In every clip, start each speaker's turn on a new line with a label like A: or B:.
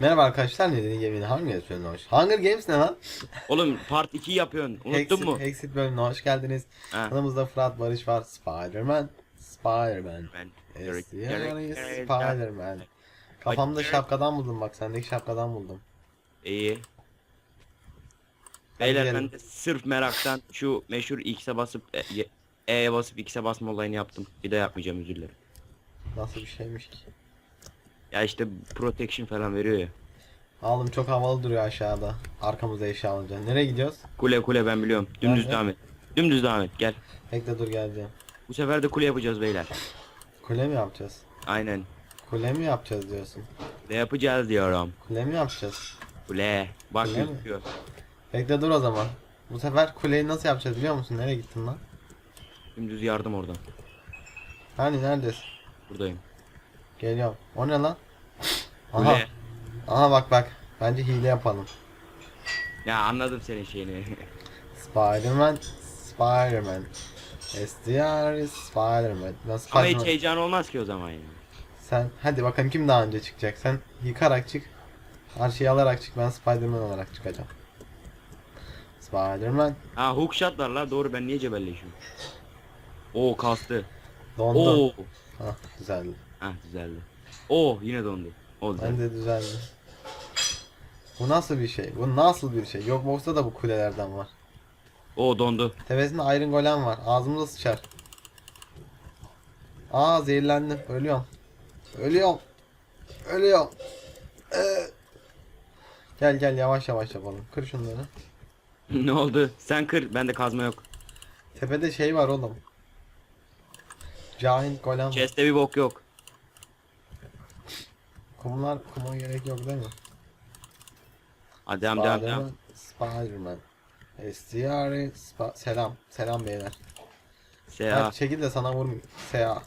A: Merhaba arkadaşlar ne dediğin gemini Games bölümüne hoş. Hunger Games ne lan?
B: Oğlum part 2 yapıyorsun. Unuttun mu?
A: Exit bölümüne hoş geldiniz.
B: Ha.
A: Yanımızda Fırat Barış var. Spider-Man. Spider-Man. Yani Spider-Man. Kafamda şapkadan buldum bak sendeki şapkadan buldum.
B: İyi. Beyler ben de sırf meraktan şu meşhur X'e basıp e, ye- E'ye basıp X'e basma olayını yaptım. Bir de yapmayacağım özür dilerim.
A: Nasıl bir şeymiş ki?
B: Ya işte protection falan veriyor ya.
A: Oğlum çok havalı duruyor aşağıda. Arkamızda eşya alınca. Nereye gidiyoruz?
B: Kule kule ben biliyorum. Dümdüz
A: Nerede?
B: devam et. Dümdüz devam et gel.
A: Bekle dur geleceğim.
B: Bu sefer de kule yapacağız beyler.
A: Kule mi yapacağız?
B: Aynen.
A: Kule mi yapacağız diyorsun?
B: Ne yapacağız diyorum.
A: Kule mi yapacağız?
B: Kule. Bak
A: Kule mi?
B: gözüküyor.
A: Bekle dur o zaman. Bu sefer kuleyi nasıl yapacağız biliyor musun? Nereye gittin lan?
B: Dümdüz yardım oradan.
A: Hani neredesin?
B: Buradayım.
A: Geliyorum. O ne lan? Aha. Aha bak bak. Bence hile yapalım.
B: Ya anladım senin şeyini.
A: Spider-Man. Spider-Man. SDR is Spider-Man. Nasıl
B: Ama hiç heyecan olmaz ki o zaman yani.
A: Sen hadi bakalım kim daha önce çıkacak. Sen yıkarak çık. Her şeyi alarak çık. Ben Spider-Man olarak çıkacağım. Spider-Man.
B: Ha hookshot var la doğru ben niye cebelleşiyorum? Oo kastı.
A: Dondu.
B: Oo.
A: Hah güzeldi.
B: Hah düzeldi. Oo yine dondu. Oldu.
A: Ben de düzeldi. Bu nasıl bir şey? Bu nasıl bir şey? Yok box'ta da bu kulelerden var.
B: Oo dondu.
A: Tepesinde Iron Golem var. Ağzımıza sıçar. Aa zehirlendim. Ölüyorum. Ölüyorum. Ölüyorum. Ee. Gel gel yavaş yavaş yapalım. Kır şunları.
B: ne oldu? Sen kır. Bende kazma yok.
A: Tepede şey var oğlum. Giant Golem.
B: Chest'te bir bok yok.
A: Kumlar kuma gerek yok değil mi?
B: Hadi devam devam devam.
A: Spider-Man. STR. Spa- Selam. Selam beyler.
B: Seha.
A: Hadi çekil de sana vurmayayım. Seha.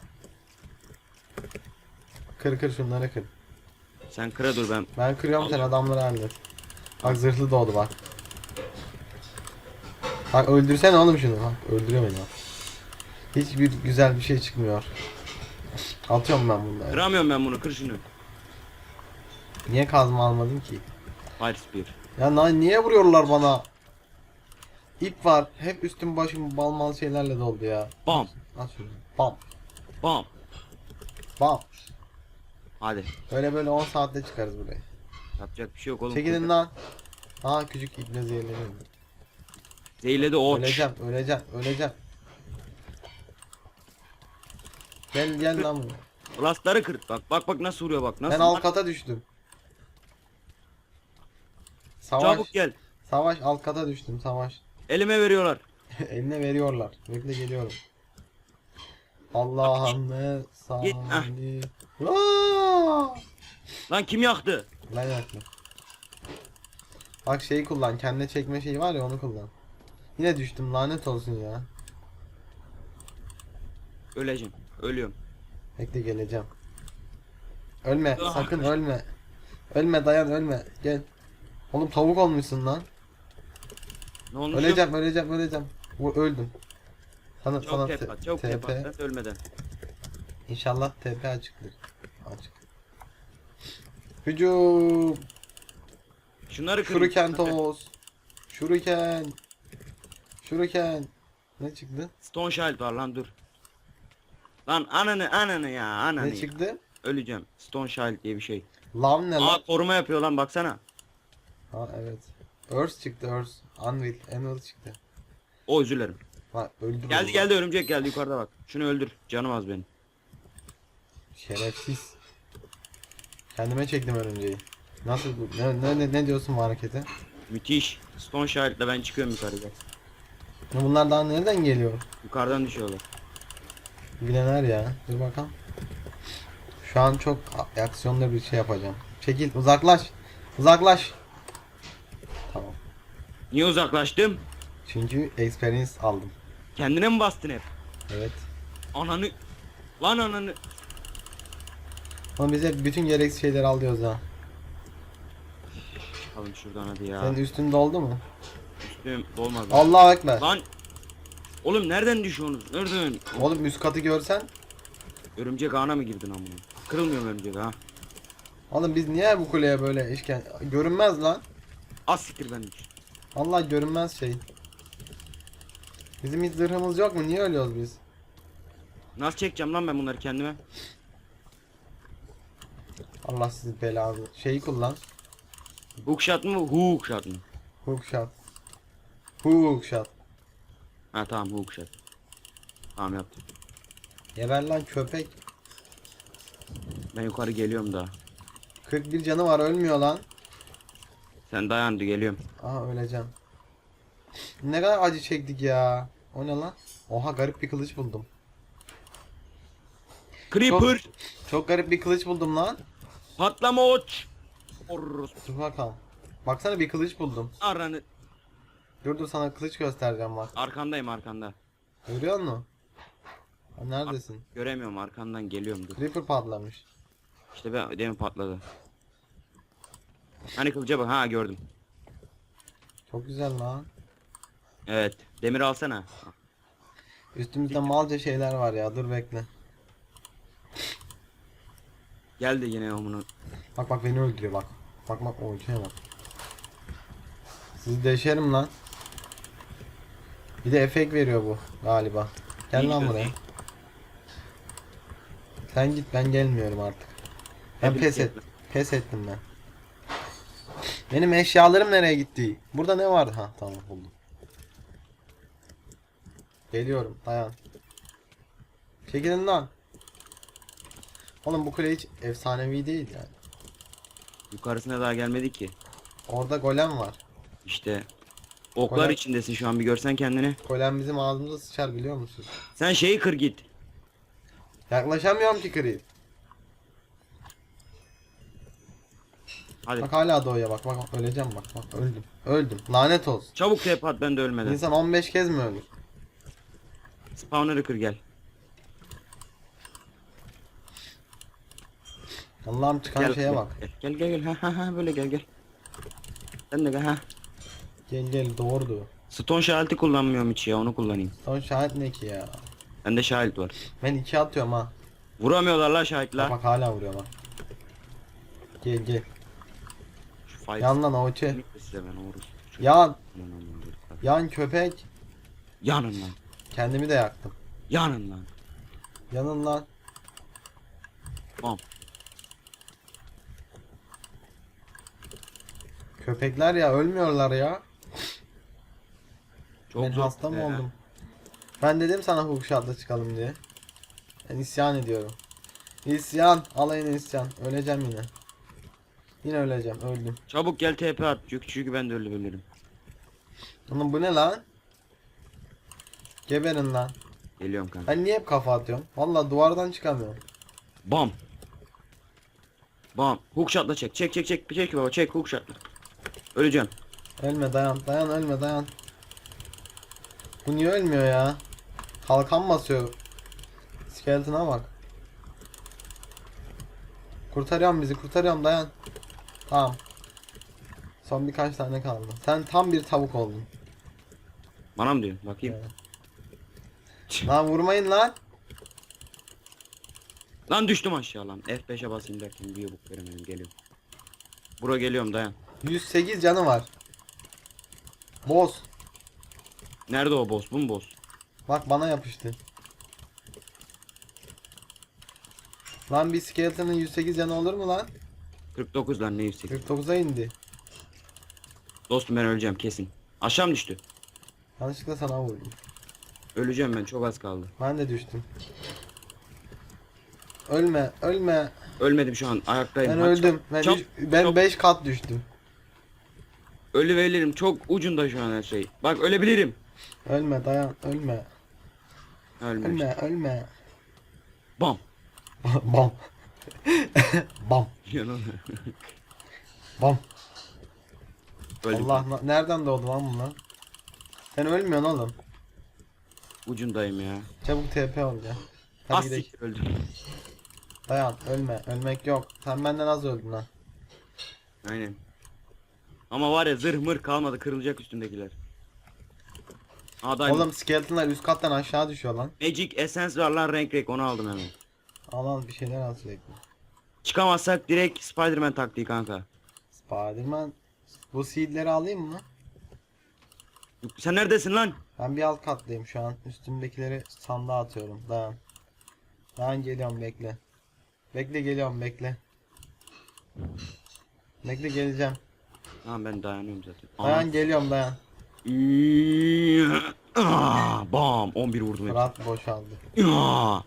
A: Kır kır şunları kır.
B: Sen kıra dur ben.
A: Ben kırıyorum sen adamları hallet. Bak zırhlı doğdu bak. Bak öldürsene oğlum şunu bak öldürüyor beni bak. Hiçbir güzel bir şey çıkmıyor. Atıyorum ben bunları.
B: Kıramıyorum ben bunu. Kır şunu.
A: Niye kazma almadın ki?
B: Fire spear.
A: Ya na- niye vuruyorlar bana? İp var. Hep üstüm başım balmal şeylerle doldu ya.
B: Bam.
A: At şunu. Bam.
B: Bam.
A: Bam.
B: Hadi.
A: Böyle böyle 10 saatte çıkarız burayı.
B: Yapacak bir şey yok oğlum.
A: Çekilin lan. Ha küçük ibne zehirleniyor.
B: Zehirledi o.
A: Öleceğim, öleceğim, öleceğim. Gel gel lan buraya.
B: Rastları kır. Bak bak bak nasıl vuruyor bak. Nasıl
A: Ben alt kata düştüm. Savaş,
B: Çabuk gel.
A: savaş alt kata düştüm savaş.
B: Elime veriyorlar.
A: Eline veriyorlar. Bekle geliyorum. Allah'ım
B: Git, ah.
A: sani. Aa!
B: Lan kim yaktı?
A: Ben yapma. Bak şeyi kullan. Kendine çekme şeyi var ya onu kullan. Yine düştüm lanet olsun ya.
B: Öleceğim. Ölüyorum.
A: Bekle geleceğim. Ölme
B: Ah.
A: sakın ölme. Ölme dayan ölme. Gel. Oğlum tavuk olmuşsun lan.
B: Ne olmuş?
A: Öleceğim öleceğim öleceğim. Bu öldüm. Sana sana
B: Çok
A: te-
B: tep at. Çok
A: TP.
B: tep at. Ben ölmeden.
A: İnşallah TP açıktır. Açık. Hücum.
B: Şunları kır.
A: Şuruken toz. Şuruken. Şuruken. Ne çıktı?
B: Stone Shield var lan dur. Lan ananı ananı ya ananı.
A: Ne
B: ya.
A: çıktı?
B: Öleceğim. Stone Shield diye bir şey.
A: Lav ne lan?
B: Aa koruma yapıyor lan baksana.
A: Ha evet. Earth çıktı Earth. Unreal. Emerald çıktı.
B: O özür dilerim.
A: Bak öldür.
B: Geldi
A: onu.
B: geldi örümcek geldi yukarıda bak. Şunu öldür. Canım az benim.
A: Şerefsiz. Kendime çektim örümceği. Nasıl bu? Ne, ne, ne, ne diyorsun bu harekete?
B: Müthiş. Stone Shield'la ben çıkıyorum yukarıda.
A: Bunlar daha nereden geliyor?
B: Yukarıdan düşüyorlar.
A: Bilener ya. Dur bakalım. Şu an çok aksiyonlu bir şey yapacağım. Çekil uzaklaş. Uzaklaş.
B: Niye uzaklaştım?
A: Çünkü experience aldım.
B: Kendine mi bastın hep?
A: Evet.
B: Ananı. Lan ananı.
A: Ama bize bütün gereksiz şeyleri alıyoruz ha.
B: Alın şuradan hadi ya.
A: Senin üstün doldu mu?
B: Üstüm olmaz.
A: Allahu ekber.
B: Lan. Oğlum nereden düşüyorsunuz? Nereden?
A: Oğlum üst katı görsen
B: Örümcek ağına mı girdin amına? Kırılmıyor mu örümcek ha?
A: Oğlum biz niye bu kuleye böyle işken... Görünmez lan.
B: Az siktir ben düş.
A: Allah görünmez şey. Bizim hiç zırhımız yok mu? Niye ölüyoruz biz?
B: Nasıl çekeceğim lan ben bunları kendime?
A: Allah sizi belanı. Şeyi kullan.
B: Hookshot mu? Hookshot mu?
A: Hookshot. Hookshot.
B: Ha tamam hookshot. Tamam yaptım.
A: Geber lan köpek.
B: Ben yukarı geliyorum daha.
A: 41 canı var ölmüyor lan.
B: Sen dayandı geliyorum.
A: Aha öleceğim. Ne kadar acı çektik ya. O ne lan? Oha garip bir kılıç buldum.
B: Creeper!
A: Çok garip bir kılıç buldum lan.
B: Patlama uç!
A: Dur bakalım. Baksana bir kılıç buldum.
B: Aranı.
A: Dur dur sana kılıç göstereceğim bak.
B: Arkandayım arkanda.
A: Görüyor musun? Neredesin?
B: Göremiyorum arkandan geliyorum dur.
A: Creeper patlamış.
B: İşte ben demin patladı. Hani kılıca bak ha gördüm.
A: Çok güzel lan.
B: Evet. Demir alsana.
A: Üstümüzde malca şeyler var ya. Dur bekle.
B: Geldi yine omunu.
A: Bak bak beni öldürüyor bak. Bak bak o şeye bak. Sizi deşerim lan. Bir de efekt veriyor bu galiba. Gel
B: İyi
A: lan buraya.
B: değil.
A: Sen git ben gelmiyorum artık. Ben pes et.
B: gitme.
A: Pes ettim ben. Benim eşyalarım nereye gitti? Burada ne vardı? Ha tamam buldum. Geliyorum dayan. Çekilin lan. Oğlum bu kule hiç efsanevi değil yani.
B: Yukarısına daha gelmedi ki.
A: Orada golem var.
B: İşte. Oklar
A: Kolay-
B: içindesin şu an bir görsen kendini.
A: Golem bizim ağzımıza sıçar biliyor musun?
B: Sen şeyi kır git.
A: Yaklaşamıyorum ki kri.
B: Hadi.
A: Bak hala doğuya bak bak öleceğim bak bak öldüm. Öldüm. Lanet olsun.
B: Çabuk tep at ben de ölmeden.
A: İnsan 15 kez mi ölür?
B: Spawner'ı kır gel.
A: Allah'ım çıkan
B: Gel,
A: şeye
B: gel,
A: bak.
B: Gel gel gel ha ha ha böyle gel gel. Sen de gel ha.
A: Gel gel doğurdu.
B: Stone şalti kullanmıyorum hiç ya onu kullanayım.
A: Son şahit ne ki ya?
B: Bende şahit var.
A: Ben iki atıyorum ha.
B: Vuramıyorlar la şahitler.
A: bak hala vuruyor bak. Gel gel.
B: Fight.
A: Yan lan
B: size ben orası.
A: Yan. Yan köpek.
B: Yanın lan.
A: Kendimi de yaktım.
B: Yanın lan.
A: Yanın lan.
B: Bam.
A: Köpekler ya ölmüyorlar ya.
B: Çok
A: ben
B: zor
A: hasta mı
B: be.
A: oldum? Ben dedim sana hookshot'la çıkalım diye. Ben isyan ediyorum. İsyan. Alayına isyan. Öleceğim yine. Yine öleceğim. Öldüm.
B: Çabuk gel TP at çünkü, çünkü ben de ölebilirim.
A: Oğlum bu ne lan? Geberin lan.
B: Geliyorum kanka.
A: Ben niye hep kafa atıyorum? Vallahi duvardan çıkamıyorum.
B: Bam. Bam. Hookshot'la çek. Çek çek çek. Çek baba çek hookshot'la. Öleceğim.
A: Ölme dayan. Dayan ölme dayan. Bu niye ölmüyor ya? Kalkan basıyor. Skeleton'a bak. Kurtarıyorum bizi kurtarıyorum dayan. Tamam. Son birkaç tane kaldı. Sen tam bir tavuk oldun.
B: Bana mı diyorsun? Bakayım.
A: Lan vurmayın lan.
B: Lan düştüm aşağı lan. F5'e basayım derken bir yubuk veremedim. Geliyorum. Bura geliyorum dayan.
A: 108 canı var. Boss.
B: Nerede o boss? Bu mu boss?
A: Bak bana yapıştı. Lan bir skeletonun 108 canı olur mu lan?
B: 49 lan ne 108.
A: 49'a indi.
B: Dostum ben öleceğim kesin. Aşağı mı düştü?
A: Yanlışlıkla sana vurdum.
B: Öleceğim ben çok az kaldı.
A: Ben de düştüm. Ölme, ölme.
B: Ölmedim şu an ayaktayım.
A: Ben
B: Hadi
A: öldüm. Ben üç- ben. 5 kat düştüm.
B: Ölüveririm çok ucunda şu an her şey. Bak ölebilirim.
A: Ölme, dayan, ölme.
B: Ölmemiş.
A: Ölme, ölme.
B: Bam.
A: Bam. Bam.
B: Yanına.
A: Bam.
B: Öldüm.
A: Allah na- nereden doğdu lan bunlar? Sen ölmüyorsun oğlum.
B: Ucundayım ya.
A: Çabuk TP ol ya. Hadi gidelim.
B: siktir öldüm.
A: Dayan, ölme. Ölmek yok. Sen benden az öldün lan.
B: Aynen. Ama var ya zırh mır kalmadı kırılacak üstündekiler. Aa diamond.
A: Oğlum skeletonlar üst kattan aşağı düşüyor lan.
B: Magic Essence var lan renk renk onu aldım hemen.
A: Al al bir şeyler al sürekli.
B: Çıkamazsak direkt Spider-Man taktiği kanka.
A: Spiderman. Bu seedleri alayım mı?
B: Sen neredesin lan?
A: Ben bir alt kattayım şu an. Üstümdekileri sandığa atıyorum. Dayan. Dayan geliyorum bekle. Bekle geliyorum bekle. Bekle geleceğim.
B: Tamam ben dayanıyorum zaten.
A: Dayan geliyorum dayan.
B: Aa, Bam 11 vurdum hep.
A: Fırat boşaldı.
B: Aa,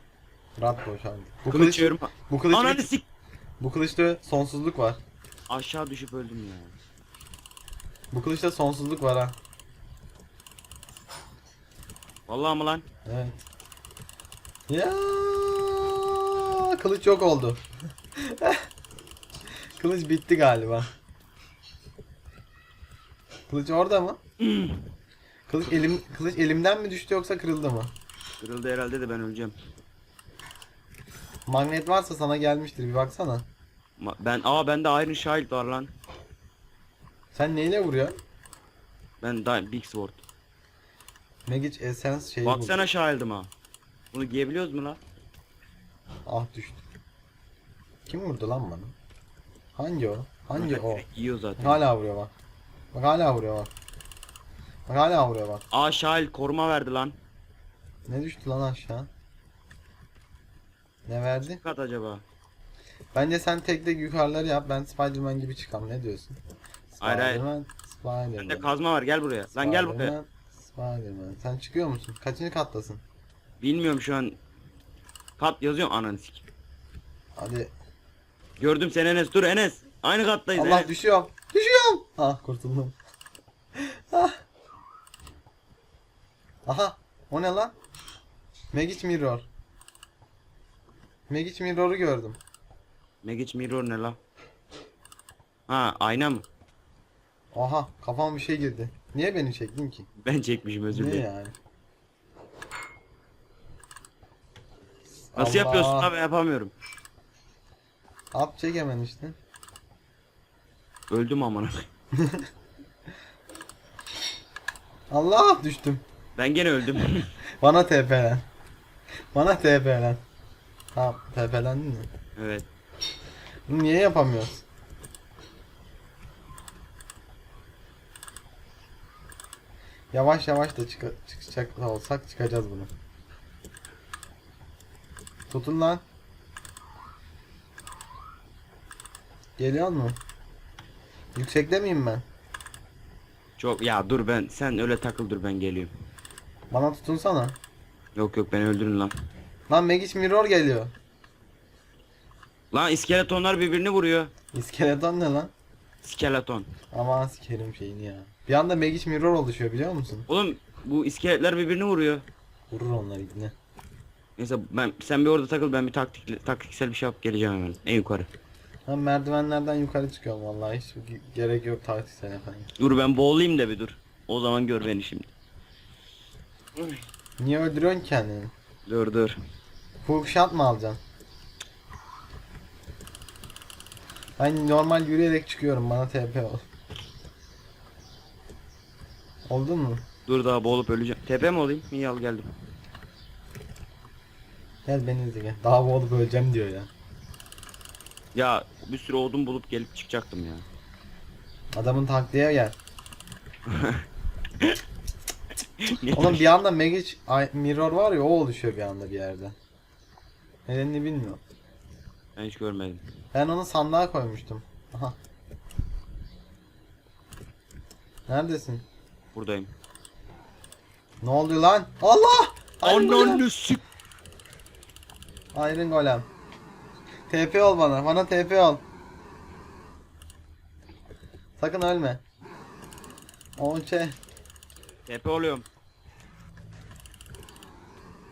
A: Fırat boşaldı. Bu
B: Kılıç
A: kılıç,
B: çevirme.
A: bu kılıç,
B: Ananı sik.
A: Bu kılıçta sonsuzluk var.
B: Aşağı düşüp öldüm ya.
A: Bu kılıçta sonsuzluk var ha.
B: Vallahi mı lan?
A: Evet. Ya kılıç yok oldu. kılıç bitti galiba. Kılıç orada mı? Kılıç elim kılıç elimden mi düştü yoksa kırıldı mı?
B: Kırıldı herhalde de ben öleceğim.
A: Magnet varsa sana gelmiştir bir baksana.
B: Ma- Ben aa bende Iron Shield var lan.
A: Sen neyle vuruyorsun?
B: Ben da Big Sword.
A: Magic Essence şeyi vur.
B: Baksana Shield'ıma. Bunu giyebiliyoruz mu lan?
A: Ah düştü. Kim vurdu lan bana? Hangi o? Hangi o?
B: Yiyor zaten.
A: Hala vuruyor bak. Bak hala vuruyor bak. Bak hala vuruyor bak.
B: Aa Shield koruma verdi lan.
A: Ne düştü lan aşağı? Ne verdi?
B: Kat acaba?
A: Bence sen tek tek yukarıları yap. Ben Spider-Man gibi çıkam. Ne diyorsun?
B: Hayır, hayır.
A: Spider-Man, Spider-Man.
B: Bende kazma var gel buraya. Lan gel buraya.
A: Spider-Man, Spider-Man. Sen çıkıyor musun? Kaçıncı kattasın?
B: Bilmiyorum şu an. Kat yazıyorum ananı sik.
A: Hadi.
B: Gördüm seni Enes. Dur Enes. Aynı kattayız
A: Allah
B: Enes.
A: düşüyorum. Düşüyorum. Ah kurtuldum. Ah. Aha. O ne lan? Magic Mirror. Magic Mirror'u gördüm.
B: Magic Mirror ne la? Ha ayna mı?
A: Aha kafam bir şey girdi. Niye beni çektin ki?
B: Ben çekmişim özür dilerim.
A: yani?
B: Nasıl
A: Allah.
B: yapıyorsun abi yapamıyorum.
A: At çek hemen işte.
B: Öldüm amına.
A: Allah düştüm.
B: ben gene öldüm.
A: Bana TP'len. Bana TP'len. Tamam TP'lendin mi?
B: evet.
A: Bunu niye yapamıyoruz? Yavaş yavaş da çık çıkacak olsak çıkacağız bunu. Tutun lan. Geliyor mu? Yüksekte miyim ben?
B: Çok ya dur ben sen öyle takıl dur ben geliyorum.
A: Bana tutunsana.
B: Yok yok beni öldürün lan.
A: Lan Magic Mirror geliyor.
B: Lan iskeletonlar birbirini vuruyor.
A: İskeleton ne lan?
B: Skeleton.
A: Aman sikerim şeyini ya. Bir anda Magic Mirror oluşuyor biliyor musun?
B: Oğlum bu iskeletler birbirini vuruyor.
A: Vurur onlar yine.
B: Neyse ben sen bir orada takıl ben bir taktik taktiksel bir şey yapıp geleceğim hemen en yukarı.
A: Ben merdivenlerden yukarı çıkıyorum vallahi hiç ge- gerek yok taktiksel efendim.
B: Dur ben boğulayım da bir dur. O zaman gör beni şimdi.
A: Niye öldürüyorsun kendini?
B: Dur dur.
A: Hook shot mı alacaksın? Ben normal yürüyerek çıkıyorum bana TP ol. Oldu mu?
B: Dur daha boğulup öleceğim. Tepe mi olayım? İyi al geldim.
A: Gel beni izle gel. Daha boğulup öleceğim diyor ya.
B: Ya bir sürü odun bulup gelip çıkacaktım ya.
A: Adamın taktiğe gel. Oğlum bir anda Magic Mirror var ya o oluşuyor bir anda bir yerde. Nedenini bilmiyorum.
B: Ben hiç görmedim.
A: Ben onu sandığa koymuştum. Aha. Neredesin?
B: Buradayım.
A: Ne oluyor lan? Allah! Iron Golem!
B: Ananı sik.
A: Iron Golem. TP ol bana. Bana TP ol. Sakın ölme. Onçe.
B: Tepe oluyorum.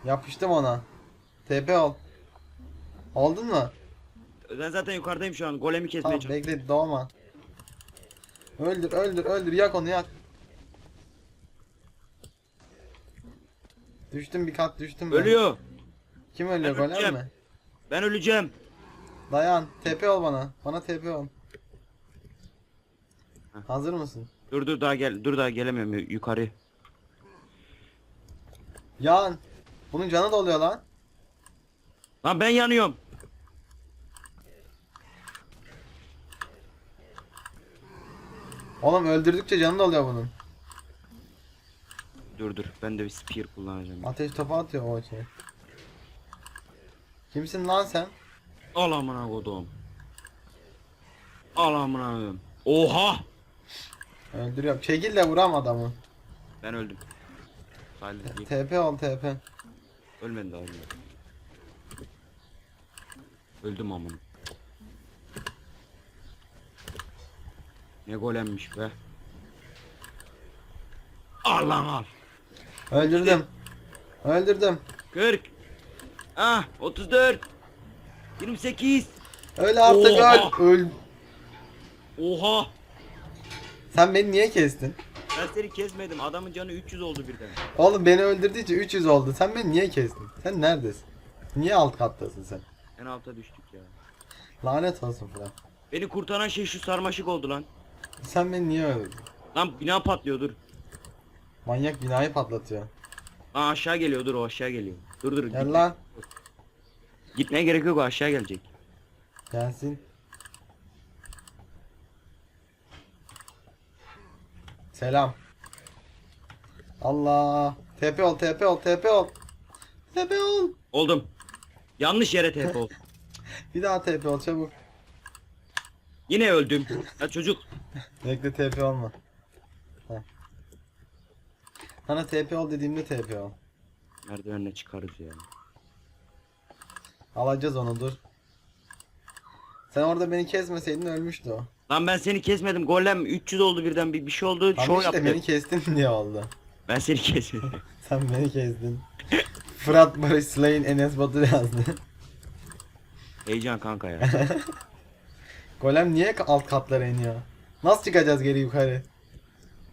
A: Yapıştım ona. TP ol. Oldun mu?
B: Ben zaten yukarıdayım şu an. Golemi kesmeye
A: Tamam
B: çalışıyorum.
A: bekle doğma. Öldür öldür öldür yak onu yak. Düştüm bir kat düştüm ben.
B: Ölüyor.
A: Kim ölüyor
B: Ben
A: golem
B: öleceğim.
A: mi?
B: Ben öleceğim.
A: Dayan TP ol bana. Bana TP ol. Hazır mısın?
B: Dur dur daha gel. Dur daha gelemiyorum yu- yukarı.
A: Yan. Bunun canı doluyor lan.
B: Lan ben yanıyorum.
A: Oğlum öldürdükçe canı doluyor bunun.
B: Dur dur ben de bir spear kullanacağım.
A: Ateş topu atıyor o şey. Kimsin lan sen?
B: Al amına kodum. Al amına koyayım. Oha!
A: Öldürüyorum. Çekil de vuram adamı.
B: Ben öldüm.
A: TP ol TP.
B: Ölmedi daha ölmedi. Öldüm amına. Ne golemmiş be. Al lan al.
A: Öldürdüm. Öldürdüm.
B: 40. Ah 34. 28.
A: Öyle artık
B: Oha!
A: öl. Öl.
B: Oha.
A: Sen beni niye kestin?
B: Ben seni kesmedim. Adamın canı 300 oldu birden.
A: Oğlum beni öldürdüğü için 300 oldu. Sen beni niye kestin? Sen neredesin? Niye alt kattasın sen?
B: En alta düştük ya.
A: Lanet olsun falan.
B: Beni kurtaran şey şu sarmaşık oldu lan.
A: Sen beni niye öldürdün?
B: Lan bina patlıyor dur.
A: Manyak binayı patlatıyor.
B: Lan aşağı geliyor dur o aşağı geliyor. Dur dur.
A: Gel
B: gitme.
A: lan.
B: Gitmeye gerek yok o aşağı gelecek.
A: Gelsin. Selam. Allah. TP ol, TP ol, TP ol. TP ol.
B: Oldum. Yanlış yere TP ol.
A: Bir daha TP ol çabuk.
B: Yine öldüm. Ya çocuk.
A: Bekle TP olma. Heh. Sana TP ol dediğimde TP ol.
B: Merdivenle çıkarız ya.
A: Alacağız onu dur. Sen orada beni kesmeseydin ölmüştü o.
B: Lan ben seni kesmedim. Golem 300 oldu birden bir, bir şey oldu.
A: Ama
B: Şov
A: işte
B: yaptı.
A: beni kestin diye oldu.
B: Ben seni kesmedim.
A: Sen beni kestin. Fırat Barış Slay'in Enes Batur yazdı.
B: Heyecan kanka ya.
A: Golem niye alt katlara iniyor? Nasıl çıkacağız geri yukarı?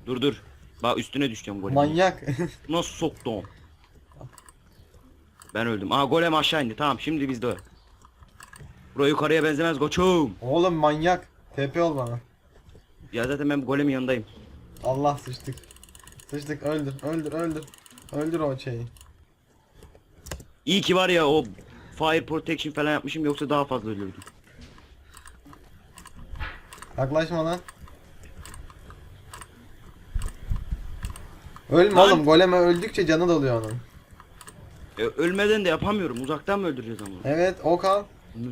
B: dur dur. Bak üstüne düşeceğim golem.
A: Manyak.
B: Nasıl soktum? Ben öldüm. Aa golem aşağı indi. Tamam şimdi bizde. Buraya yukarıya benzemez koçum.
A: Oğlum manyak. TP ol bana.
B: Ya zaten ben golemin yanındayım.
A: Allah sıçtık. Sıçtık öldür öldür öldür. Öldür o şeyi.
B: İyi ki var ya o fire protection falan yapmışım yoksa daha fazla ölürdüm.
A: Yaklaşma lan. Ölme
B: Lan.
A: oğlum goleme öldükçe canı doluyor onun.
B: E, ölmeden de yapamıyorum. Uzaktan mı öldüreceğiz ama?
A: Evet o kal.
B: Bunu.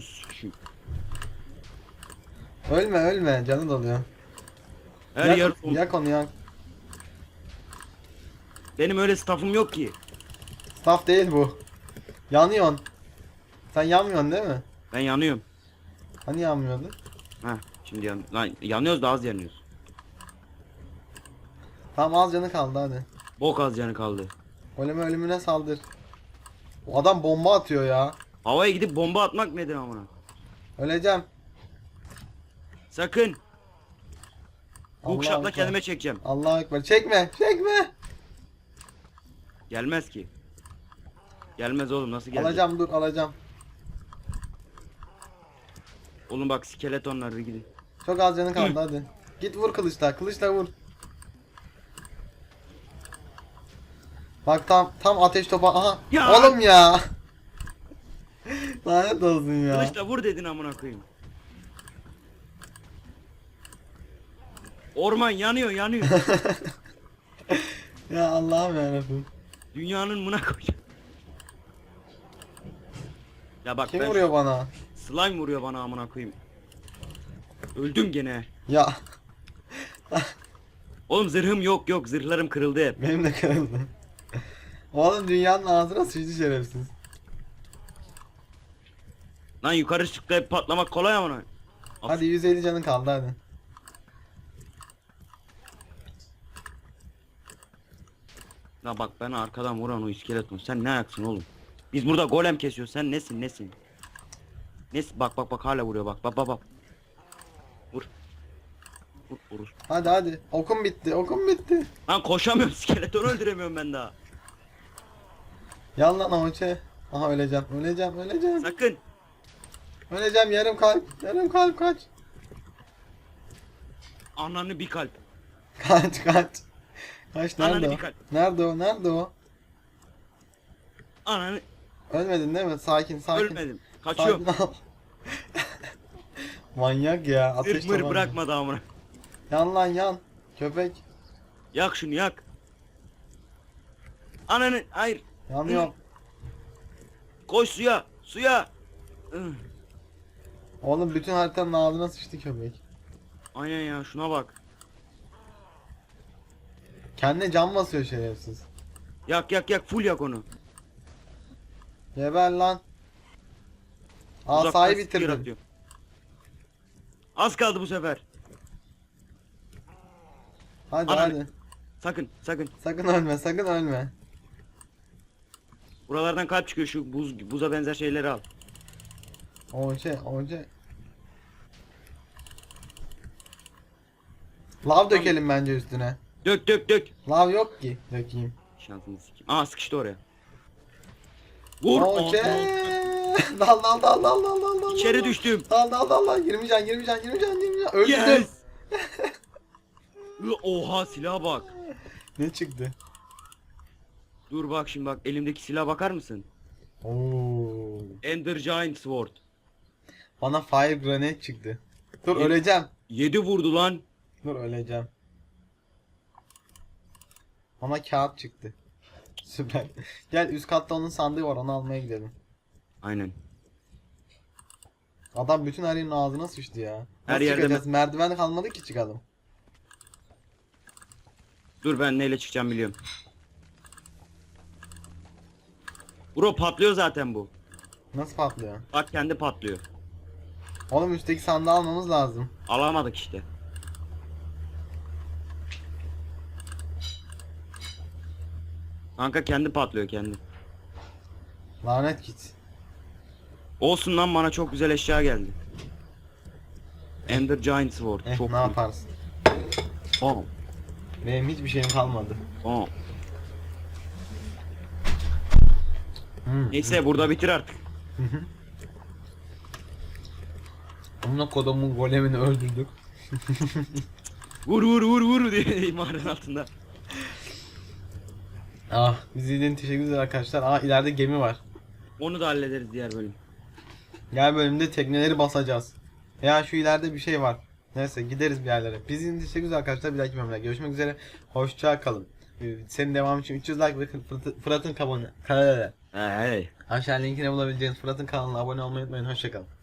A: Ölme ölme canı doluyor.
B: Her
A: yak,
B: yer
A: yak onu yak.
B: Benim öyle staffım yok ki.
A: Staff değil bu. Yanıyorsun. Sen yanmıyorsun değil mi?
B: Ben yanıyorum.
A: Hani yanmıyordun?
B: Ha şimdi yan lan yanıyoruz da az yanıyoruz.
A: Tamam az canı kaldı hadi.
B: Bok az canı kaldı.
A: Goleme ölümüne saldır. O adam bomba atıyor ya.
B: Havaya gidip bomba atmak nedir amına?
A: Öleceğim.
B: Sakın. Hookshot'la
A: Ekber.
B: kendime çekeceğim.
A: Allahu Ekber. Çekme. Çekme.
B: Gelmez ki. Gelmez oğlum nasıl gelecek?
A: Alacağım dur alacağım.
B: Oğlum bak skeletonlar bir gidin.
A: Çok az canı kaldı hadi. Git vur kılıçla. Kılıçla vur. Bak tam tam ateş topu. Aha.
B: Ya!
A: Oğlum ya. Lanet olsun ya.
B: Kılıçla vur dedin amına koyayım. Orman yanıyor yanıyor.
A: ya Allah'ım yarabbim.
B: Dünyanın mına koyacağım. Ya bak
A: Kim
B: ben
A: vuruyor bana?
B: slime vuruyor bana amına koyayım. Öldüm gene.
A: Ya
B: Oğlum zırhım yok yok zırhlarım kırıldı hep.
A: benim de kırıldı. Oğlum dünyanın ağzına sıçtı şerefsiz.
B: Lan yukarı çıkıp patlamak kolay amına.
A: Hadi 150 canın kaldı hadi.
B: Ya bak ben arkadan vuran o iskeleton sen ne ayaksın oğlum? Biz burada golem kesiyoruz sen nesin nesin? Nesin bak bak bak hala vuruyor bak bak bak bak. Vur. Vur vur.
A: Hadi hadi. Okum bitti. Okum bitti.
B: Lan koşamıyorum skeleton öldüremiyorum ben daha.
A: Yan lan Amoçe. Aha öleceğim. Öleceğim. Öleceğim.
B: Sakın.
A: Öleceğim. Yarım kalp. Yarım kalp kaç.
B: Ananı bir kalp.
A: Kaç kaç. Kaç
B: Ananı
A: nerede
B: bir
A: o?
B: kalp.
A: Nerede o? Nerede o?
B: Ananı
A: Ölmedin değil mi? Sakin sakin.
B: ölmedim. Kaçıyorum.
A: Sakin ol. Manyak ya. Ateş
B: Zırh mır
A: tabanca.
B: bırakmadı amına.
A: Yan lan yan. Köpek.
B: Yak şunu yak. Ananı hayır.
A: Yanıyor.
B: Koş suya. Suya.
A: Oğlum bütün haritanın ağzına sıçtı köpek.
B: Aynen ya şuna bak.
A: Kendine can basıyor şerefsiz.
B: Yak yak yak full yak onu.
A: Geber lan.
B: Uzaktan
A: Asayı
B: skill
A: bitirdim.
B: atıyor. Az kaldı bu sefer.
A: Hadi
B: Ananı-
A: hadi.
B: Sakın sakın.
A: Sakın ölme sakın ölme.
B: Buralardan kalp çıkıyor şu buz buza benzer şeyleri al.
A: Oce oce. Lav dökelim bence üstüne.
B: Dök dök dök.
A: Lav yok ki. Dökeyim.
B: Şansını sikeyim. Aa sıkıştı oraya. Vur.
A: Oce. Dal dal dal dal dal dal dal.
B: İçeri düştüm.
A: Dal dal dal dal. 20 can 20 can 20 can 20 can. Öldürdüm.
B: Yes. Oha silaha bak.
A: Ne çıktı?
B: Dur bak şimdi bak elimdeki silaha bakar mısın?
A: Oo.
B: Ender Giant Sword.
A: Bana fire grenade çıktı. Dur
B: Ne?
A: öleceğim.
B: 7 vurdu lan.
A: Dur öleceğim. Bana kağıt çıktı. Süper. Gel üst katta onun sandığı var onu almaya gidelim.
B: Aynen.
A: Adam bütün her yerin ağzına sıçtı ya.
B: Her
A: Nasıl
B: yerde
A: çıkacağız? Merdiven kalmadı ki çıkalım.
B: Dur ben neyle çıkacağım biliyorum. Bro patlıyor zaten bu.
A: Nasıl patlıyor?
B: Bak kendi patlıyor.
A: Oğlum üstteki sandığı almamız lazım.
B: Alamadık işte. Kanka kendi patlıyor kendi.
A: Lanet git.
B: Olsun lan bana çok güzel eşya geldi. Ender Giant Sword.
A: Eh
B: çok
A: ne
B: iyi.
A: yaparsın?
B: Tamam.
A: Benim hiçbir şeyim kalmadı.
B: Tamam.
A: Hmm.
B: Neyse burada bitir artık.
A: Amına kodumun golemini öldürdük.
B: Vur vur vur vur diye mağaranın altında.
A: Ah bizi izlediğiniz teşekkür ederiz arkadaşlar. Aa ileride gemi var.
B: Onu da hallederiz diğer bölüm.
A: Gel bölümde tekneleri basacağız. Ya şu ileride bir şey var. Neyse gideriz bir yerlere. Biz için teşekkür arkadaşlar. Bir dahaki bölümde görüşmek üzere. Hoşça kalın. Ee, Senin devam için 300 like bırakın Fırat'ın-.
B: Hey.
A: Aşağı linkine bulabileceğiniz Fırat'ın kanalına abone olmayı unutmayın. Hoşça kalın.